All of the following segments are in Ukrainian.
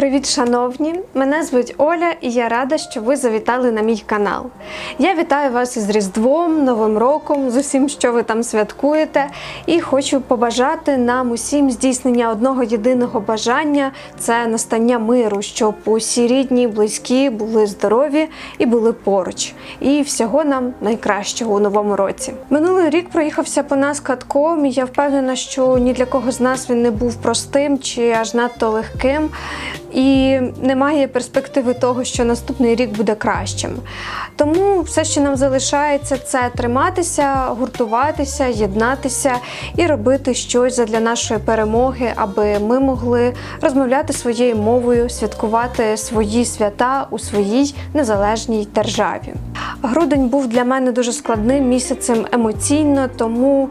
Привіт, шановні! Мене звуть Оля, і я рада, що ви завітали на мій канал. Я вітаю вас із Різдвом, Новим роком, з усім, що ви там святкуєте, і хочу побажати нам усім здійснення одного єдиного бажання це настання миру, щоб усі рідні, близькі були здорові і були поруч. І всього нам найкращого у новому році. Минулий рік проїхався по нас катком, і я впевнена, що ні для кого з нас він не був простим чи аж надто легким. І немає перспективи того, що наступний рік буде кращим. Тому все, що нам залишається, це триматися, гуртуватися, єднатися і робити щось для нашої перемоги, аби ми могли розмовляти своєю мовою, святкувати свої свята у своїй незалежній державі. Грудень був для мене дуже складним місяцем емоційно, тому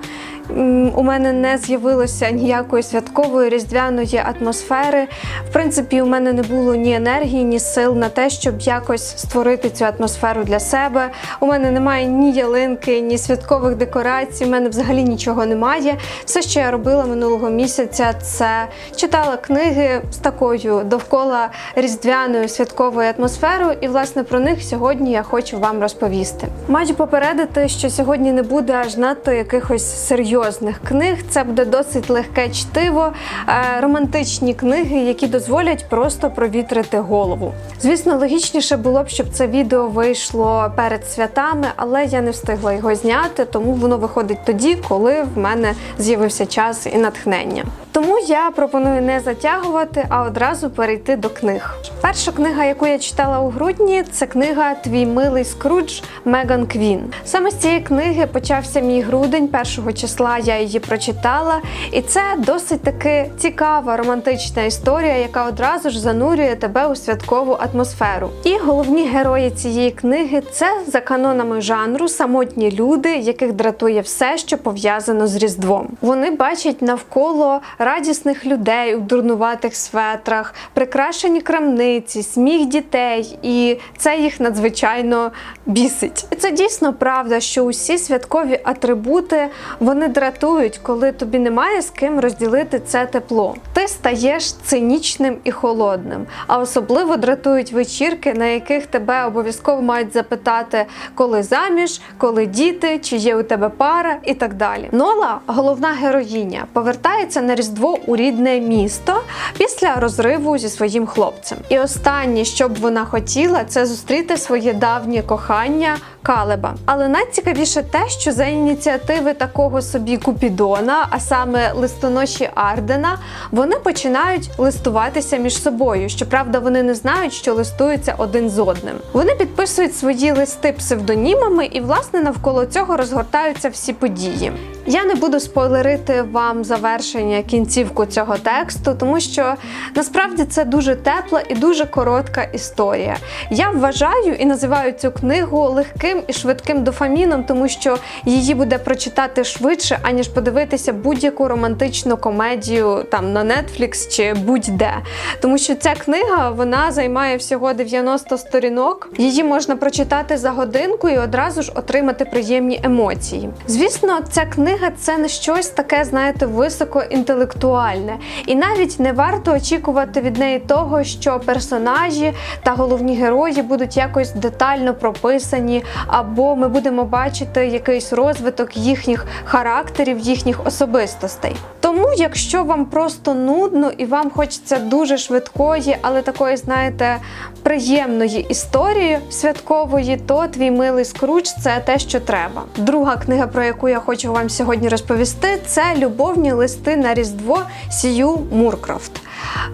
у мене не з'явилося ніякої святкової різдвяної атмосфери. В принципі, у мене не було ні енергії, ні сил на те, щоб якось створити цю атмосферу для себе. У мене немає ні ялинки, ні святкових декорацій. У мене взагалі нічого немає. Все, що я робила минулого місяця, це читала книги з такою довкола різдвяною святковою атмосферою. І власне про них сьогодні я хочу вам розповісти. Маю попередити, що сьогодні не буде аж надто якихось серйозних книг. Це буде досить легке чтиво, е, романтичні книги, які дозволять просто провітрити голову. Звісно, логічніше було б, щоб це відео вийшло перед святами, але я не встигла його зняти, тому воно виходить тоді, коли в мене з'явився час і натхнення. Тому я пропоную не затягувати, а одразу перейти до книг. Перша книга, яку я читала у грудні, це книга Твій милий Скрудж Меган Квін. Саме з цієї книги почався мій грудень. Першого числа я її прочитала, і це досить таки цікава романтична історія, яка одразу ж занурює тебе у святкову атмосферу. І головні герої цієї книги це за канонами жанру самотні люди, яких дратує все, що пов'язано з Різдвом. Вони бачать навколо радісних людей у дурнуватих светрах, прикрашені крамниці, сміх дітей, і це їх надзвичайно бісить. І це дійсно правда, що усі святкові атрибути вони дратують, коли тобі немає з ким розділити це тепло. Ти стаєш цинічним і холодним, а особливо дратують вечірки, на яких тебе обов'язково мають запитати, коли заміж, коли діти, чи є у тебе пара і так далі. Нола, головна героїня, повертається на різдво у рідне місто після розриву зі своїм хлопцем. І останнє, що б вона хотіла, це зустріти своє давнє кохання Калеба. Але найцікавіше те, що за ініціативи такого собі Купідона, а саме листоноші Ардена, вони починають листуватися між собою. Щоправда, вони не знають, що листуються один з одним. Вони підписують свої листи псевдонімами, і власне навколо цього розгортаються всі події. Я не буду спойлерити вам завершення кінцівку цього тексту, тому що насправді це дуже тепла і дуже коротка історія. Я вважаю і називаю цю книгу легким і швидким дофаміном, тому що її буде прочитати швидше, аніж подивитися будь-яку романтичну комедію там на Netflix чи будь-де. Тому що ця книга вона займає всього 90 сторінок. Її можна прочитати за годинку і одразу ж отримати приємні емоції. Звісно, ця книга це не щось таке, знаєте, високоінтелектуальне. І навіть не варто очікувати від неї того, що персонажі та головні герої будуть якось детально прописані, або ми будемо бачити якийсь розвиток їхніх характерів, їхніх особистостей. Тому, якщо вам просто нудно і вам хочеться дуже швидкої, але такої, знаєте, приємної історії святкової, то твій милий скруч це те, що треба. Друга книга, про яку я хочу вам сьогодні розповісти, це любовні листи на Різдво Сію Муркрофт.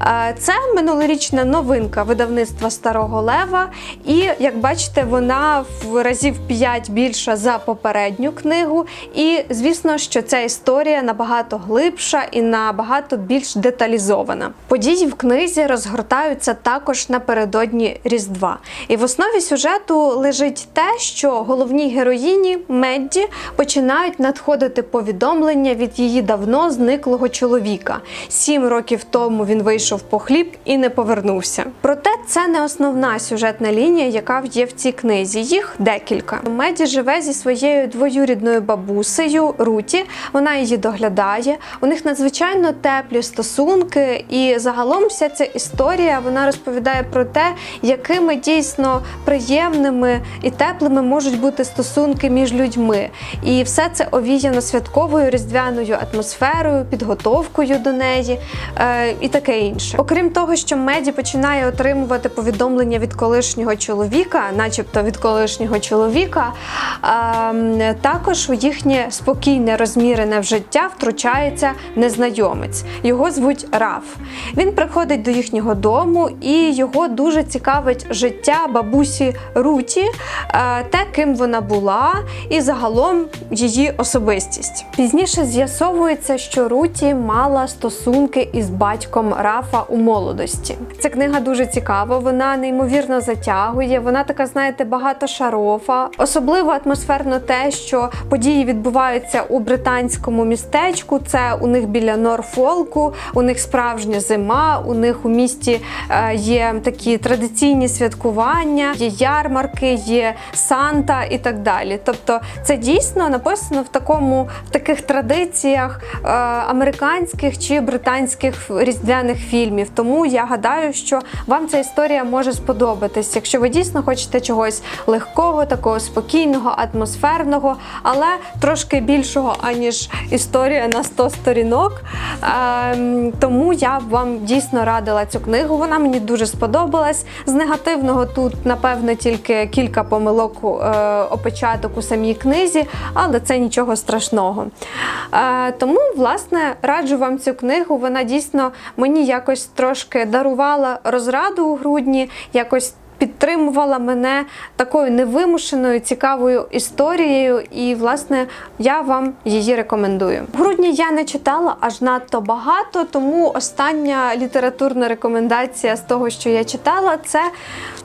Е, Це минулорічна новинка видавництва Старого Лева, і як бачите, вона в разів 5 більша за попередню книгу. І звісно, що ця історія набагато глибша і набагато більш деталізована. Події в книзі розгортаються також напередодні Різдва. І в основі сюжету лежить те, що головній героїні Медді починають надходити повідомлення від її давно зниклого чоловіка. Сім років тому він він вийшов по хліб і не повернувся. Проте це не основна сюжетна лінія, яка є в цій книзі. Їх декілька. Меді живе зі своєю двоюрідною бабусею Руті. Вона її доглядає. У них надзвичайно теплі стосунки, і загалом вся ця історія вона розповідає про те, якими дійсно приємними і теплими можуть бути стосунки між людьми. І все це овіяно святковою різдвяною атмосферою, підготовкою до неї е, і таке інше. Окрім того, що Меді починає отримувати повідомлення від колишнього чоловіка, начебто від колишнього чоловіка, е, також у їхнє спокійне розмірене в життя втручається незнайомець. Його звуть Раф. Він приходить до їхнього дому, і його дуже цікавить життя бабусі Руті, е, те, ким вона була, і загалом її особистість. Пізніше з'ясовується, що Руті мала стосунки із батьком Рафа у молодості. Ця книга дуже цікава, вона неймовірно затягує. Вона така, знаєте, багатошарова. Особливо атмосферно те, що події відбуваються у британському містечку. Це у них біля Норфолку, у них справжня зима, у них у місті е, є такі традиційні святкування, є ярмарки, є Санта і так далі. Тобто, це дійсно написано в такому в таких традиціях е, американських чи британських різдвяних фільмів. Тому я гадаю, що вам ця історія може сподобатись, якщо ви дійсно хочете чогось легкого, такого спокійного, атмосферного, але трошки більшого, аніж історія на 100 сторінок. Ем, тому я вам дійсно радила цю книгу. Вона мені дуже сподобалась. З негативного тут, напевно, тільки кілька помилок е, опечаток у самій книзі, але це нічого страшного. Е, тому, власне, раджу вам цю книгу. Вона дійсно мені якось трошки дарувала розраду у грудні, якось. Підтримувала мене такою невимушеною цікавою історією, і власне я вам її рекомендую. В грудні я не читала аж надто багато, тому остання літературна рекомендація з того, що я читала, це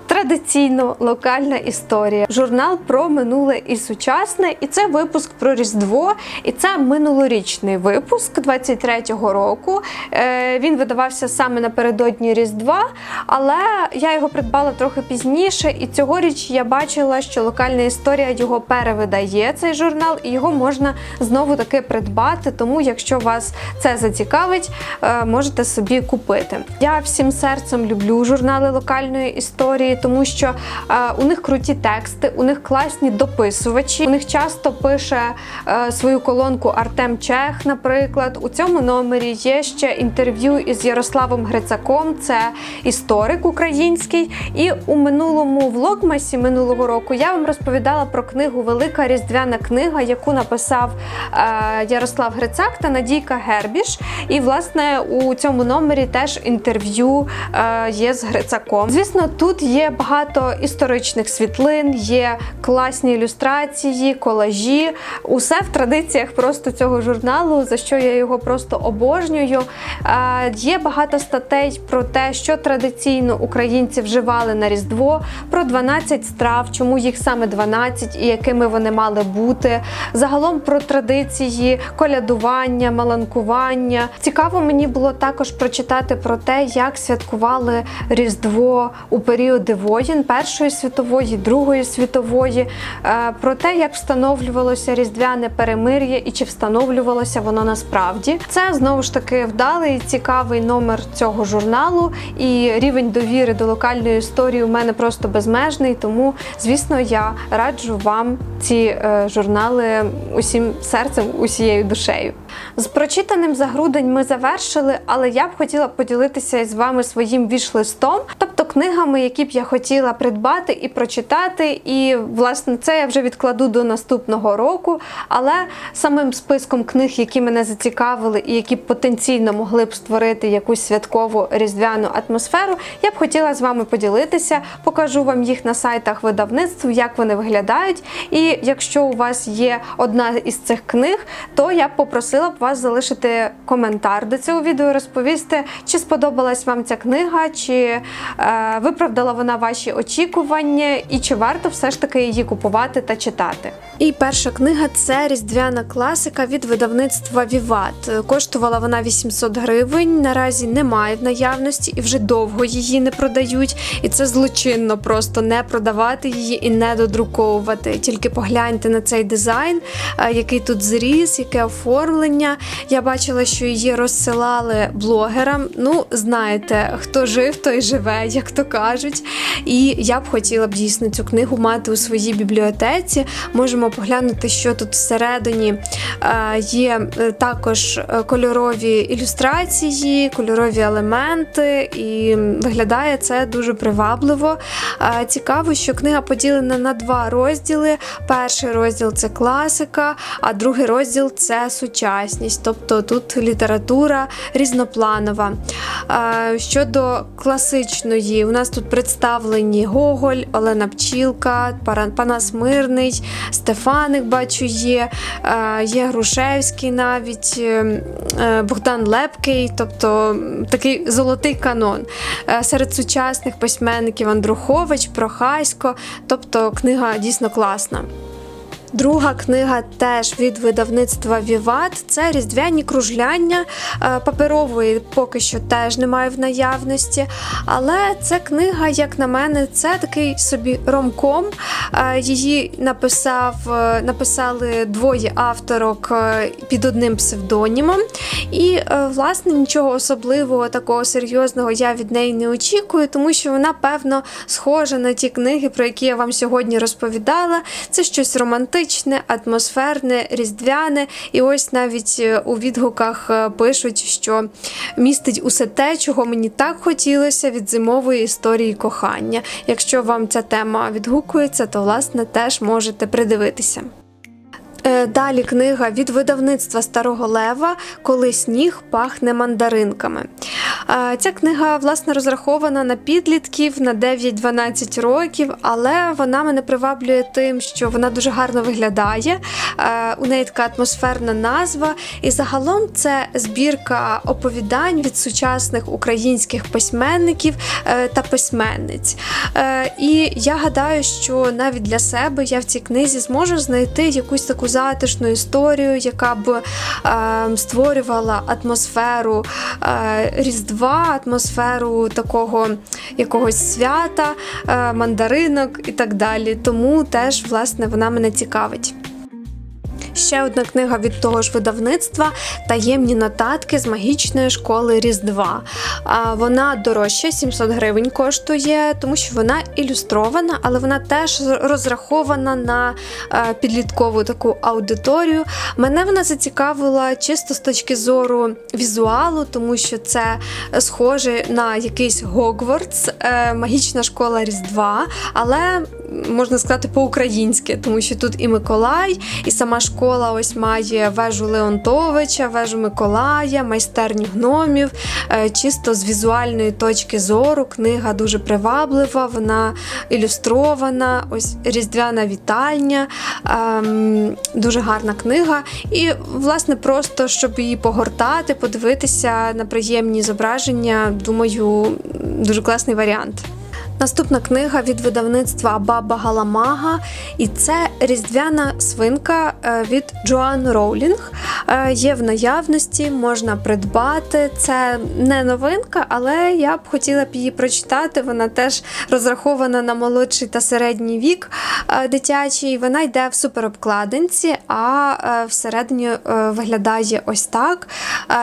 традиційно локальна історія. Журнал про минуле і сучасне, і це випуск про Різдво, і це минулорічний випуск 23-го року. Е, Він видавався саме напередодні Різдва, але я його придбала трохи пізніше, і цьогоріч я бачила, що локальна історія його перевидає цей журнал, і його можна знову таки придбати. Тому, якщо вас це зацікавить, е, можете собі купити. Я всім серцем люблю журнали локальної історії, тому що е, у них круті тексти, у них класні дописувачі. У них часто пише е, свою колонку Артем Чех, наприклад. У цьому номері є ще інтерв'ю із Ярославом Грицаком, це історик український. І у минулому влогмасі минулого року я вам розповідала про книгу Велика різдвяна книга, яку написав е, Ярослав Грицак та Надійка Гербіш. І власне у цьому номері теж інтерв'ю е, є з Грицаком. Звісно, тут є багато історичних світлин, є класні ілюстрації, колажі. Усе в традиціях просто цього журналу, за що я його просто обожнюю. Е, Є багато статей про те, що традиційно українці вживали на Різдво, про 12 страв, чому їх саме 12 і якими вони мали бути. Загалом про традиції колядування, маланкування. Цікаво мені було також прочитати про те, як святкували Різдво у періоди воєн Першої світової, Другої світової, е, про те, як встановлювалося різдвяне перемир'я і чи встановлювалося воно насправді. Це знову ж таки вдалий цікавий номер цього журналу, і рівень довіри до локальної історії мене просто безмежний. Тому, звісно, я раджу вам ці е, журнали усім серцем, усією душею. З прочитаним за грудень ми завершили, але я б хотіла поділитися з вами своїм віш-листом, тобто книгами, які б я хотіла придбати і прочитати. І власне це я вже відкладу до наступного року. Але самим списком книг, які мене зацікавили і які потенційно могли б створити якусь святкову різдвяну атмосферу, я б хотіла з вами поділитися. Покажу вам їх на сайтах видавництв, як вони виглядають. І якщо у вас є одна із цих книг, то я б попросила б вас залишити коментар до цього відео, розповісти, чи сподобалась вам ця книга, чи е, Виправдала вона ваші очікування, і чи варто все ж таки її купувати та читати? І перша книга це різдвяна класика від видавництва Віват. Коштувала вона 800 гривень. Наразі немає в наявності і вже довго її не продають. І це злочинно просто не продавати її і не додруковувати. Тільки погляньте на цей дизайн, е, який тут зріс, яке оформлення. Я бачила, що її розсилали блогерам. Ну, знаєте, хто жив, той живе, як то кажуть. І я б хотіла б дійсно цю книгу мати у своїй бібліотеці. Можемо поглянути, що тут всередині Е, є е, також кольорові ілюстрації, кольорові елементи, і виглядає це дуже привабливо. Е, Цікаво, що книга поділена на два розділи. Перший розділ це класика, а другий розділ це сучасність. Тобто тут література різнопланова. Щодо класичної, у нас тут представлені Гоголь, Олена Пчілка, Панас Мирний, Стефаник, бачу, є, є Грушевський навіть, е, е, Богдан Лепкий, тобто такий золотий канон. Е, Серед сучасних письменників Андрухович, Прохасько, тобто книга дійсно класна. Друга книга теж від видавництва Віват. Це різдвяні кружляння. Е, Паперової поки що теж немає в наявності. Але це книга, як на мене, це такий собі ромком. Е, Її написав, е, написали двоє авторок під одним псевдонімом. І, власне, нічого особливого, такого серйозного я від неї не очікую, тому що вона, певно, схожа на ті книги, про які я вам сьогодні розповідала. Це щось романтичне, атмосферне, різдвяне. І ось навіть е, у відгуках е, пишуть, що містить усе те, чого мені так хотілося від зимової історії кохання. Якщо вам ця тема відгукується, то власне теж можете придивитися. Е, Далі книга від видавництва Старого Лева Коли сніг пахне мандаринками. Е, Ця книга власне розрахована на підлітків на 9-12 років, але вона мене приваблює тим, що вона дуже гарно виглядає. Е, У неї така атмосферна назва. І загалом це збірка оповідань від сучасних українських письменників та письменниць. І я гадаю, що навіть для себе я в цій книзі зможу знайти якусь таку затишну історію, яка б е, створювала атмосферу е, Різдва, атмосферу такого якогось свята, е, мандаринок і так далі. Тому теж власне вона мене цікавить. Ще одна книга від того ж видавництва Таємні нотатки з магічної школи Різдва. Вона дорожча, 700 гривень коштує, тому що вона ілюстрована, але вона теж розрахована на е, підліткову таку аудиторію. Мене вона зацікавила чисто з точки зору візуалу, тому що це схоже на якийсь Гогвартс, е, магічна школа Різдва, але можна сказати по-українськи, тому що тут і Миколай, і сама школа ось має вежу Леонтовича, вежу Миколая, майстерню гномів. Е, Чисто з візуальної точки зору книга дуже приваблива, вона ілюстрована, ось різдвяна вітальня, ем, дуже гарна книга. І, власне, просто щоб її погортати, подивитися на приємні зображення, думаю, дуже класний варіант. Наступна книга від видавництва Баба Галамага, і це різдвяна свинка е, від Джоан Роулінг. Е, Є в наявності, можна придбати. Це не новинка, але я б хотіла б її прочитати. Вона теж розрахована на молодший та середній вік е, дитячий. Вона йде в суперобкладинці, а е, всередині е, виглядає ось так.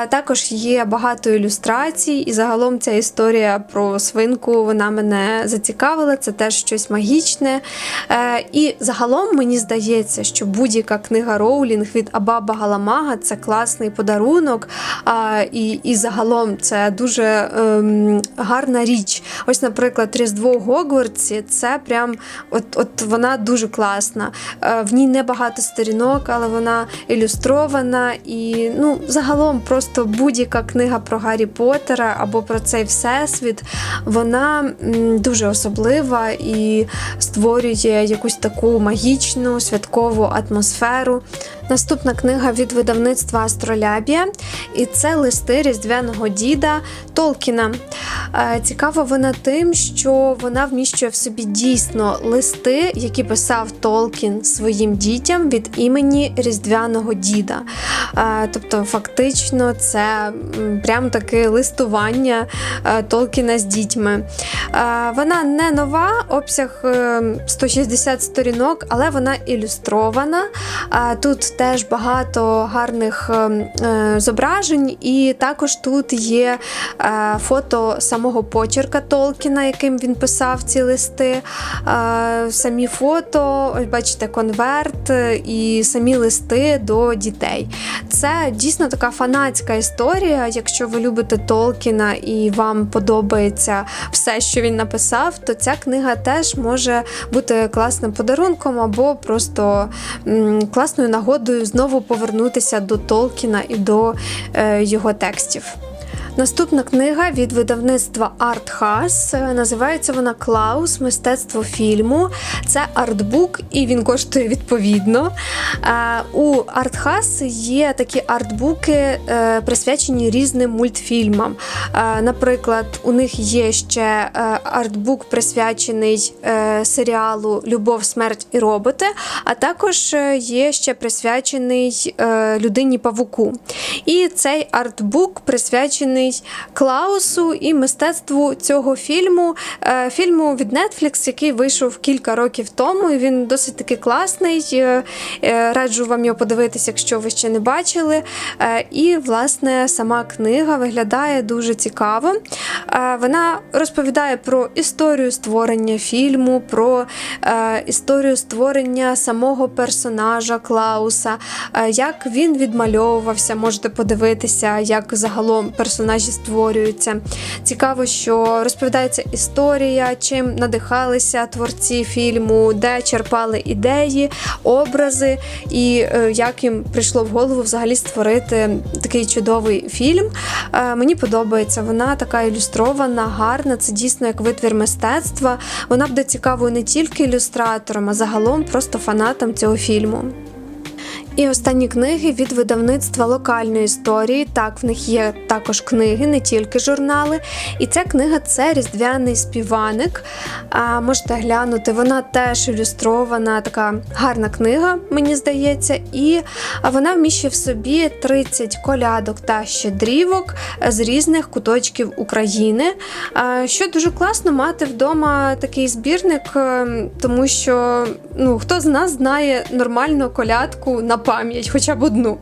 Також є багато ілюстрацій, і загалом ця історія про свинку вона мене зацікавила. Це теж щось магічне. І загалом мені здається, що будь-яка книга Роулінг від Абаба Галамага це класний подарунок. І, і загалом це дуже ем, гарна річ. Ось, наприклад, Різдво у Гогвартсі це прям от, от вона дуже класна. Е, В ній небагато сторінок, але вона ілюстрована. І ну, загалом просто будь-яка книга про Гаррі Поттера або про цей всесвіт, вона дуже особлива і створює якусь таку магічну святкову атмосферу. Наступна книга від видавництва Астролябія, і це листи різдвяного діда Толкіна. Е, Цікава вона тим, що вона вміщує в собі дійсно листи, які писав Толкін своїм дітям від імені різдвяного діда. Е, Тобто, фактично, це прям таке листування е, Толкіна з дітьми. Вона не нова, обсяг е, 160 сторінок, але вона ілюстрована. Тут теж багато гарних е, е, зображень, і також тут є е, фото самого почерка Толкіна, яким він писав ці листи. Е, Самі фото, ось бачите, конверт і самі листи до дітей. Це дійсно така фанатська історія. Якщо ви любите Толкіна і вам подобається все, що він написав, то ця книга теж може бути класним подарунком або просто класною нагодою знову повернутися до Толкіна і до е, його текстів. Наступна книга від видавництва. Е, Називається вона Клаус Мистецтво фільму. Це артбук, і він коштує відповідно. Е, У House є такі артбуки, е, присвячені різним мультфільмам. Е, Наприклад, у них є ще артбук, присвячений серіалу Любов, смерть і роботи, а також є ще присвячений людині павуку. І цей артбук присвячений Клаусу і мистецтву цього фільму. Е, Фільму від Netflix, який вийшов кілька років тому. і Він досить таки класний. Е, е, Раджу вам його подивитися, якщо ви ще не бачили. І, власне, сама книга виглядає дуже цікаво. Вона розповідає про історію створення фільму, про історію створення самого персонажа Клауса, як він відмальовувався, можете подивитися, як загалом персонажі створюються. Цікаво, що розповідається історія, чим надихалися творці фільму, де черпали ідеї, образи, і е, як їм прийшло в голову взагалі створити такий чудовий фільм. Е, Мені подобається, вона така ілюстрована, гарна. Це дійсно як витвір мистецтва. Вона буде цікавою не тільки ілюстраторам, а загалом просто фанатам цього фільму. І останні книги від видавництва локальної історії. Так, в них є також книги, не тільки журнали. І ця книга це різдвяний співаник. А можете глянути, вона теж ілюстрована, така гарна книга, мені здається. І вона вміщує в собі 30 колядок та щедрівок з різних куточків України. Що дуже класно мати вдома такий збірник, е, тому що ну, хто з нас знає нормальну колядку на пам'ять, хоча б одну.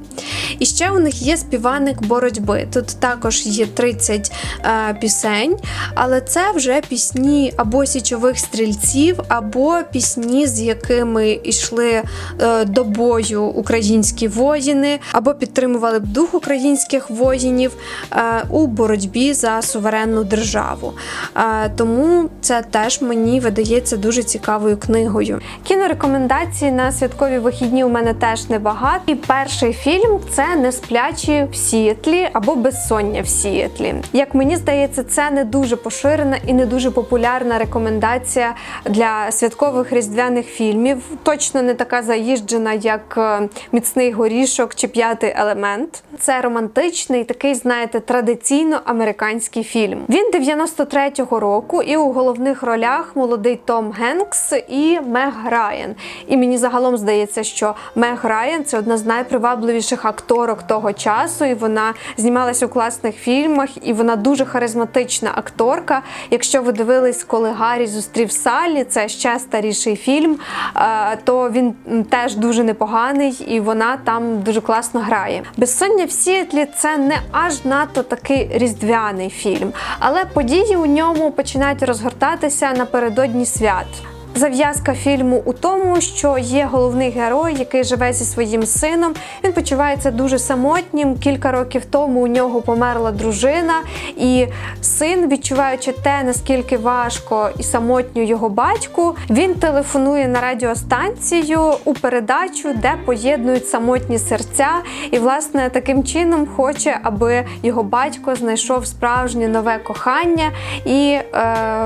І ще у них є співаник боротьби. Тут також є 30 е, пісень, але це вже пісні або січових стрільців, або пісні, з якими йшли е, до бою українські воїни, або підтримували б дух українських воїнів е, у боротьбі за суверенну державу. Е, тому це теж мені видається дуже цікавою книгою. Кінорекомендації на святкові вихідні у мене теж небагато. І перший фільм це не сплячі в Сіетлі або безсоння в Сіетлі. Як мені здається, це не дуже поширена і не дуже популярна рекомендація для святкових різдвяних фільмів. Точно не така заїжджена, як е, міцний горішок чи п'ятий елемент. Це романтичний, такий, знаєте, традиційно американський фільм. Він 93-го року, і у головних ролях молодий Том Генкс і Мег Райан. І мені загалом здається, що Мег Райан це одна з найпривабливіших акторок того часу, і вона знімалася у класних фільмах, і вона дуже харизматична акторка. Якщо ви дивились, коли Гаррі зустрів Саллі, це ще старіший фільм, е, то він теж дуже непоганий, і вона там дуже класно грає. Безсоння в Сіетлі це не аж надто такий різдвяний фільм, але події у ньому починають розгортатися напередодні свят. Зав'язка фільму у тому, що є головний герой, який живе зі своїм сином. Він почувається дуже самотнім. Кілька років тому у нього померла дружина, і син, відчуваючи те, наскільки важко і самотньо його батьку, він телефонує на радіостанцію у передачу, де поєднують самотні серця, і власне таким чином хоче, аби його батько знайшов справжнє нове кохання. І е,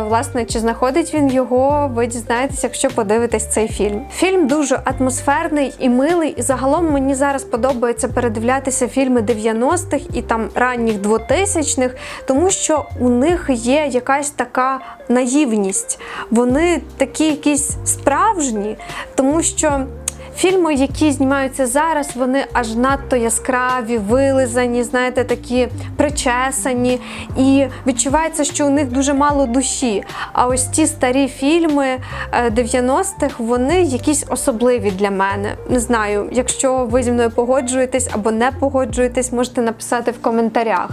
власне, чи знаходить він його, ви дізнаєтеся дізнаєтесь, якщо подивитесь цей фільм. Фільм дуже атмосферний і милий, і загалом мені зараз подобається передивлятися фільми 90-х і там ранніх 2000-х, тому що у них є якась така наївність. Вони такі якісь справжні, тому що. Фільми, які знімаються зараз, вони аж надто яскраві, вилизані, знаєте, такі причесані, і відчувається, що у них дуже мало душі. А ось ті старі фільми е, 90-х, вони якісь особливі для мене. Не знаю, якщо ви зі мною погоджуєтесь або не погоджуєтесь, можете написати в коментарях.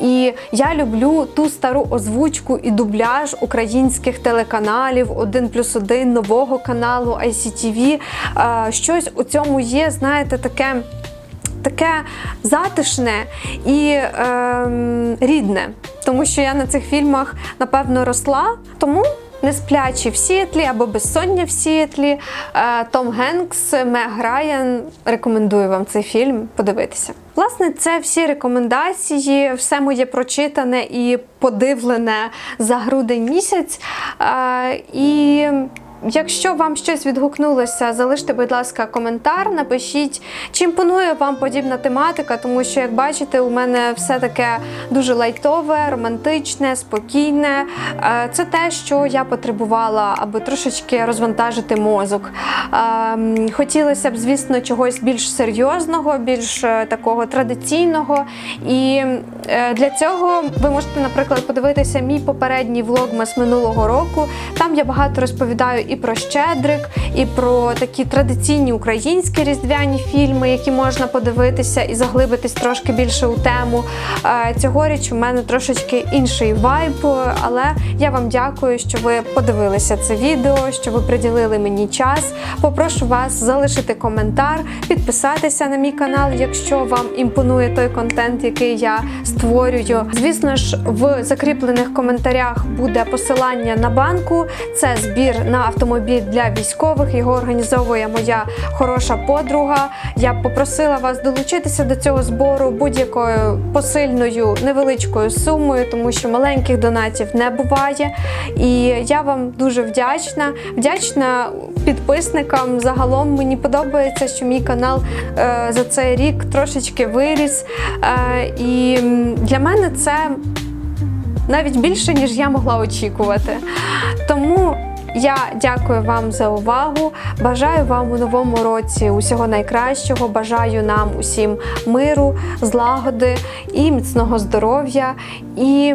І я люблю ту стару озвучку і дубляж українських телеканалів, 1 плюс 1, нового каналу ICTV. Е, Щось у цьому є, знаєте, таке. Таке затишне і ем, рідне, тому що я на цих фільмах напевно росла. Тому не сплячі в Сіетлі або безсоння в Сіетлі. Е, Том Генкс, Мег Райан. Рекомендую вам цей фільм подивитися. Власне, це всі рекомендації, все моє прочитане і подивлене за грудень місяць. Е, і Якщо вам щось відгукнулося, залиште, будь ласка, коментар, напишіть, чи імпонує вам подібна тематика, тому що, як бачите, у мене все таке дуже лайтове, романтичне, спокійне. Е, Це те, що я потребувала, аби трошечки розвантажити мозок. Ем, Хотілося б, звісно, чогось більш серйозного, більш е, такого традиційного. І е, для цього ви можете, наприклад, подивитися мій попередній влогмас минулого року. Там я багато розповідаю і про Щедрик, і про такі традиційні українські різдвяні фільми, які можна подивитися і заглибитись трошки більше у тему. Е, Цьогоріч у мене трошечки інший вайб, але я вам дякую, що ви подивилися це відео, що ви приділили мені час. Попрошу вас залишити коментар, підписатися на мій канал, якщо вам імпонує той контент, який я створюю. Звісно ж, в закріплених коментарях буде посилання на банку. Це збір на автомобіль для військових. Його організовує моя хороша подруга. Я попросила вас долучитися до цього збору будь-якою посильною невеличкою сумою, тому що маленьких донатів не буває. І я вам дуже вдячна. Вдячна підписникам. Загалом мені подобається, що мій канал е, за цей рік трошечки виріс. Е, і для мене це навіть більше, ніж я могла очікувати. Тому я дякую вам за увагу. Бажаю вам у новому році усього найкращого. Бажаю нам усім миру, злагоди і міцного здоров'я. І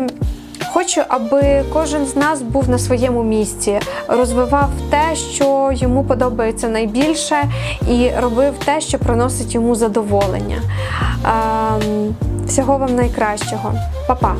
Хочу, аби кожен з нас був на своєму місці, розвивав те, що йому подобається найбільше, і робив те, що приносить йому задоволення. Ем, Всього вам найкращого, Па-па!